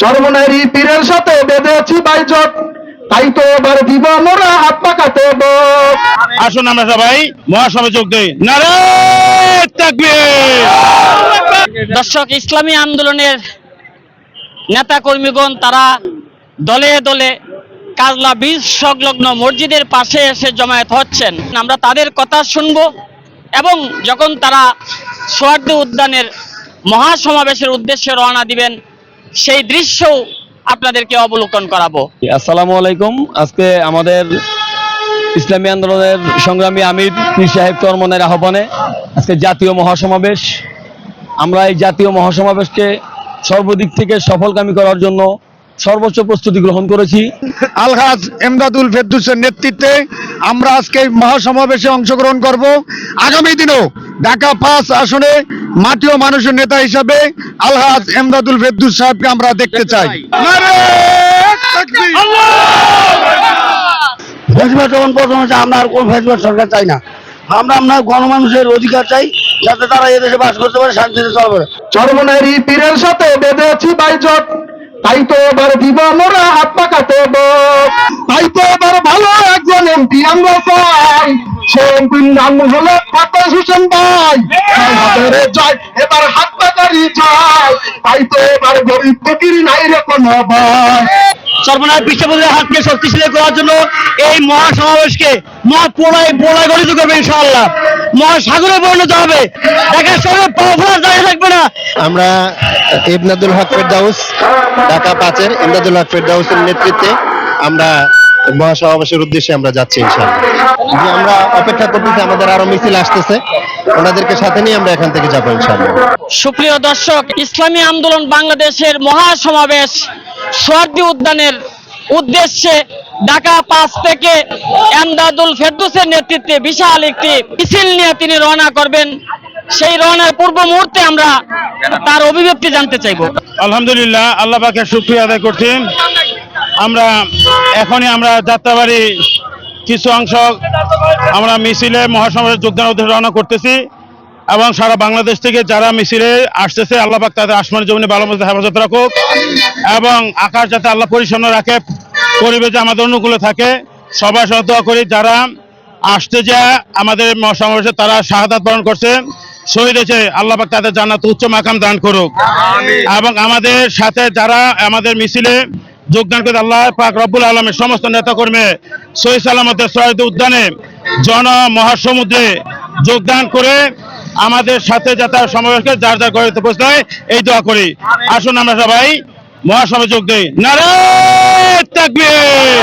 চরমনারি পীরের সাথে বেঁধেছি বাইজট তাই তো এবার দিব মোরা হাত পাকাতে আসুন আমরা সবাই মহাসভা যোগ দেই। নারে দর্শক ইসলামী আন্দোলনের নেতা কর্মীগণ তারা দলে দলে কাজলা বীজ সংলগ্ন মসজিদের পাশে এসে জমায়েত হচ্ছেন। আমরা তাদের কথা শুনব এবং যখন তারা সোয়ার্দী উদ্যানের মহাসমাবেশের উদ্দেশ্যে রওনা দিবেন সেই দৃশ্যও আপনাদেরকে অবলোকন করাবো। আসসালামু আলাইকুম। আজকে আমাদের ইসলামী আন্দোলনের সংগ্রামী আমির পীর সাহেব চরমনের আহ্বানে আজকে জাতীয় মহাসমাবেশ। আমরা এই জাতীয় মহাসমাবেশকে সর্বদিক থেকে সফলকামী করার জন্য সর্বোচ্চ প্রস্তুতি গ্রহণ করেছি। আলহাজ এমদাদুল ফেরদুসের নেতৃত্বে আমরা আজকে মহাসমাবেশে অংশগ্রহণ করব। আগামী দিনেও ঢাকা পাঁচ আসনে মাটি ও মানুষের নেতা হিসাবে আলহাজ এমদাদুল ফেরদুস সাহেবকে আমরা দেখতে চাই। ফেসবুক যখন প্রথম হচ্ছে আমরা আর কোন ফেসবুক সরকার চাই না। আমরা আমরা গণমানুষের অধিকার চাই যাতে তারা এদেশে বাস করতে পারে শান্তিতে চলবে চরমনারি পীরের সাথে বেঁধেছি বাইজট। তাই তো এবার দিব মোরা হাত পাকাতে ভালো এমপি আমরা চাই সে নাম হলো ফাতাহ হোসেন ভাই। জয় এবার হাত পাকারি যায় তাই তো এবার গরিব ফকির নাই রে কোনো ভাই সর্বনাশ বিশ্ববিদ্যালয়ের হাতকে শক্তিশালী করার জন্য এই মহাসমাবেশকে মহা পোড়ায় গঠিত করবে ইনশাআল্লাহ। মহাসাগরে পরিণত হবে। দেখার সঙ্গে পাওয়া দাঁড়িয়ে থাকবে না। আমরা ইবনাদুল হক ফেরদাউস ঢাকা পাঁচের ইমদাদুল হক ফেরদাউসের নেতৃত্বে আমরা মহাসমাবেশের উদ্দেশ্যে আমরা যাচ্ছি ইনশাআল্লাহ। যে আমরা অপেক্ষা করতেছি আমাদের আরও মিছিল আসতেছে। ওনাদেরকে সাথে নিয়ে আমরা এখান থেকে যাব ইনশাআল্লাহ। সুপ্রিয় দর্শক ইসলামী আন্দোলন বাংলাদেশের মহাসমাবেশ সোয়ার্দী উদ্যানের উদ্দেশ্যে ঢাকা পাঁচ থেকে এমদাদুল ফেরদুসের নেতৃত্বে বিশাল একটি মিছিল নিয়ে তিনি রওনা করবেন। সেই রওনার পূর্ব মুহূর্তে আমরা তার অভিব্যক্তি জানতে চাইব। আলহামদুলিল্লাহ আল্লাহ পাকে শুক্রিয়া আদায় করছি। আমরা এখনই আমরা যাত্রাবাড়ি কিছু অংশ আমরা মিছিলে মহাসমাবেশে যোগদান উদ্দেশ্যে রওনা করতেছি এবং সারা বাংলাদেশ থেকে যারা মিছিলে আসতেছে আল্লাহ পাক তাদের আসমান জমিনে ভালো মতো হেফাজত রাখুক। এবং আকাশ যাতে আল্লাহ পরিচ্ছন্ন রাখে পরিবেশ আমাদের অনুকূলে থাকে সবার সাথে দোয়া করি যারা আসতে যা আমাদের সমাবেশে তারা শাহাদাত বরণ করছে শহীদ হয়েছে আল্লাহ পাক তাদের জান্নাত উচ্চ মাকাম দান করুক। এবং আমাদের সাথে যারা আমাদের মিছিলে যোগদান করে আল্লাহ পাক রব্বুল আলমের সমস্ত নেতাকর্মী সহি সালামতের সৈয়দ উদ্যানে জন মহাসমুদ্রে যোগদান করে আমাদের সাথে যাতে সমাবেশকে যার যার করে পৌঁছায় এই দোয়া করি। আসুন আমরা সবাই মহাসভা যোগ দেই। নারে তাকবীর!